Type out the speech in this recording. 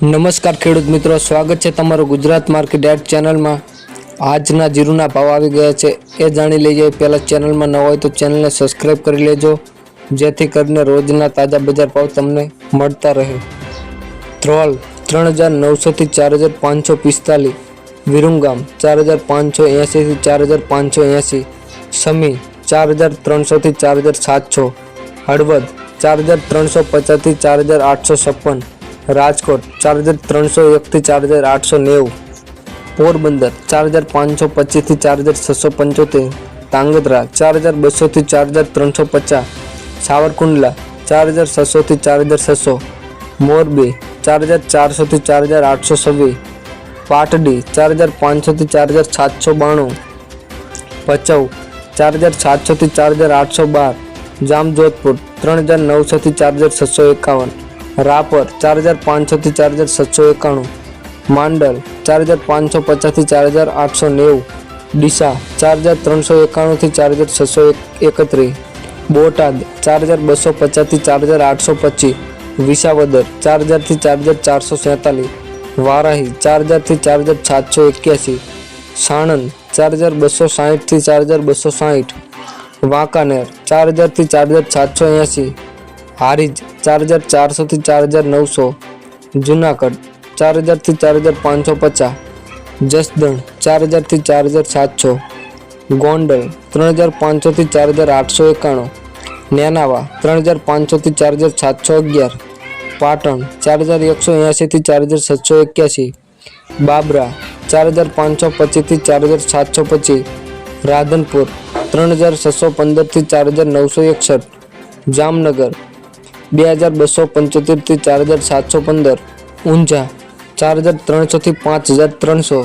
નમસ્કાર ખેડૂત મિત્રો, સ્વાગત છે તમારું ગુજરાત માર્કેટ એડ ચેનલમાં. આજના જીરુના ભાવ આવી ગયા છે, એ જાણી લઈએ પહેલાં ચેનલમાં ન હોય તો ચેનલને સબસ્ક્રાઈબ કરી લેજો, જેથી કરીને રોજના તાજા બજાર ભાવ તમને મળતા રહે. ત્રોલ ત્રણ હજાર નવસોથી ચાર હજાર પાંચસો પિસ્તાલીસ, વિરુંગામ ચાર હજાર પાંચસો એંસીથી ચાર હજાર પાંચસો એંસી સમી ચાર હજાર ત્રણસોથી ચાર હજાર સાતસો, હળવદ ચાર હજાર ત્રણસો પચાસથી ચાર હજાર આઠસો છપ્પન રાજકોટ ચાર હજાર ત્રણસો એકથી ચાર હજાર આઠસો નેવું પોરબંદર ચાર હજાર પાંચસો પચીસથી ચાર હજાર છસો પંચોતેર તાંગધ્રા ચાર હજાર બસોથી ચાર હજાર ત્રણસો પચાસ સાવરકુંડલા ચાર હજાર છસોથી ચાર હજાર છસો મોરબી ચાર હજાર ચારસોથી ચાર હજાર આઠસો છવ્વીસ પાટડી ચાર હજાર પાંચસોથી ચાર હજાર સાતસો બાણું ભચાઉ ચાર હજાર સાતસોથી ચાર હજાર આઠસો બાર જામજોધપુર ત્રણ હજાર નવસોથી ચાર હજાર છસો એકાવન રાપર ચાર હજાર પાંચસોથી ચાર હજાર સાતસો એકાણું માંડલ ચાર હજાર પાંચસો પચાસથી ચાર હજાર આઠસો નેવું ડીસા ચાર હજાર ત્રણસો એકાણુંથી ચાર હજાર છસો એકત્રીસ બોટાદ ચાર હજાર બસો પચાસથી ચાર હજાર આઠસો પચીસ વિસાવદર ચાર હજારથી ચાર હજાર ચારસો સેતાલીસ વારાહી ચાર હજારથી ચાર હજાર સાતસો એક્યાસી સાણંદ ચાર હજાર બસો સાહીઠથી ચાર હજાર બસો સાહીઠ વાંકાનેર ચાર હજારથી ચાર હજાર સાતસો એંસી હારીજ ચાર હજાર ચારસોથી ચાર હજાર નવસો, જુનાગઢ ચાર હજારથી ચાર હજાર પાંચસો પચાસ, જસદણ ચાર હજારથી ચાર હજાર સાતસો, ગોંડલ ત્રણ હજાર પાંચસોથી ચાર હજાર આઠસો એકાણું, નેનાવા ત્રણ હજાર પાંચસોથી ચાર હજાર સાતસો અગિયાર, પાટણ ચાર હજાર એકસો એંશીથી ચાર હજાર સાતસો એક્યાસી, બાબરા ચાર હજાર પાંચસો પચીસથી ચાર હજાર સાતસો પચીસ, રાધનપુર ત્રણ હજાર છસો પંદરથી ચાર હજાર નવસો એકસઠ, જામનગર બે હજાર બસો પંચોતેરથી ચાર હજાર સાતસો પંદર, ઊંઝા ચાર હજાર ત્રણસોથી પાંચ હજાર ત્રણસો.